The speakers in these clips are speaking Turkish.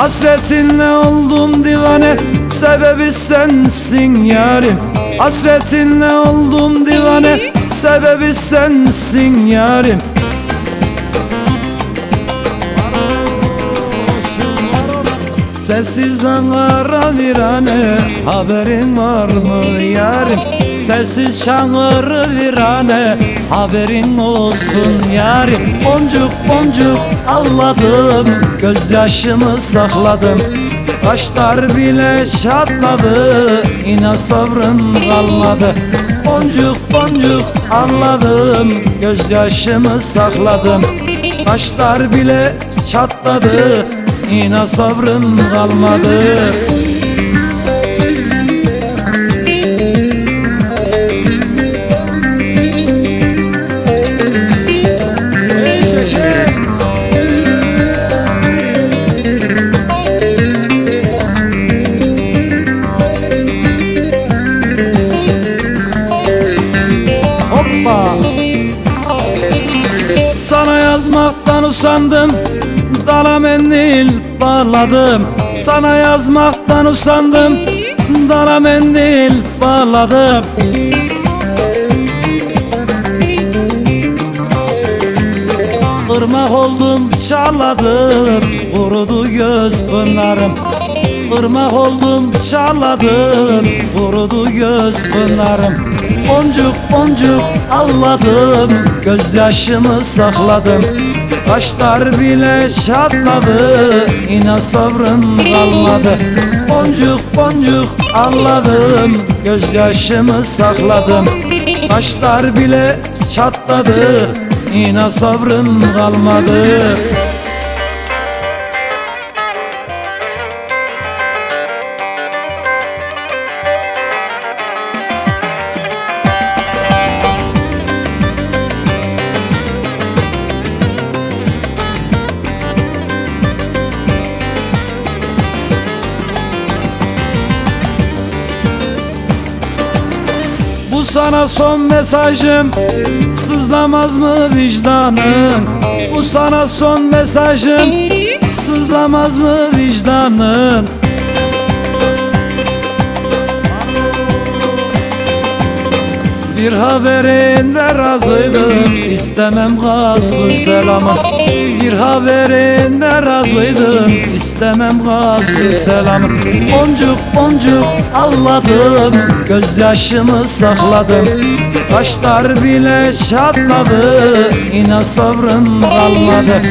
Hasretinle oldum divane? Sebebi sensin yarim. Hasretinle oldum divane? Sebebi sensin yarim. Sessiz Ankara virane Haberin var mı yarim? Sessiz Şangırı virane Haberin olsun yarim Boncuk boncuk ağladım Gözyaşımı sakladım. Kaşlar bile çatladı İna sabrım kalmadı Boncuk boncuk ağladım Gözyaşımı sakladım. Kaşlar bile çatladı İna sabrım kalmadı Sana yazmaktan usandım Dala mendil bağladım Sana yazmaktan usandım Dala mendil bağladım Irmak oldum çağladım Kurudu göz pınarım. Irmak oldum çağladım Kurudu göz pınarım. Boncuk boncuk ağladım Gözyaşımı sakladım. Kaşlar bile çatladı İna sabrım kalmadı. Boncuk boncuk ağladım Gözyaşımı sakladım. Kaşlar bile çatladı İna sabrım kalmadı sana son mesajım Sızlamaz mı vicdanın? Bu sana son mesajım Sızlamaz mı vicdanın Bir haberinde razıydım. İstemem kalsın selamı Bir haberinde razıydım. İstemem kalsın selamı Boncuk boncuk ağladım gözyaşımı sakladım. Kaşlar bile çatladı. İnan sabrım kalmadı.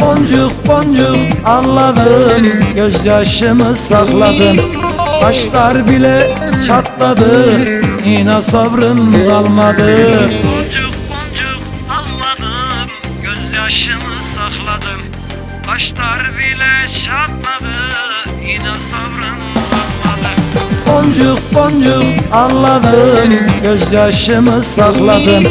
Boncuk boncuk ağladım gözyaşımı sakladım. Kaşlar bile çatladı İna sabrım kalmadı Boncuk boncuk ağladım Gözyaşımı sakladım. Kaşlar bile çatladı İna sabrım kalmadı Boncuk boncuk ağladım Gözyaşımı sakladım.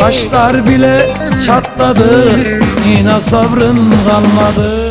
Kaşlar bile çatladı. İna sabrım kalmadı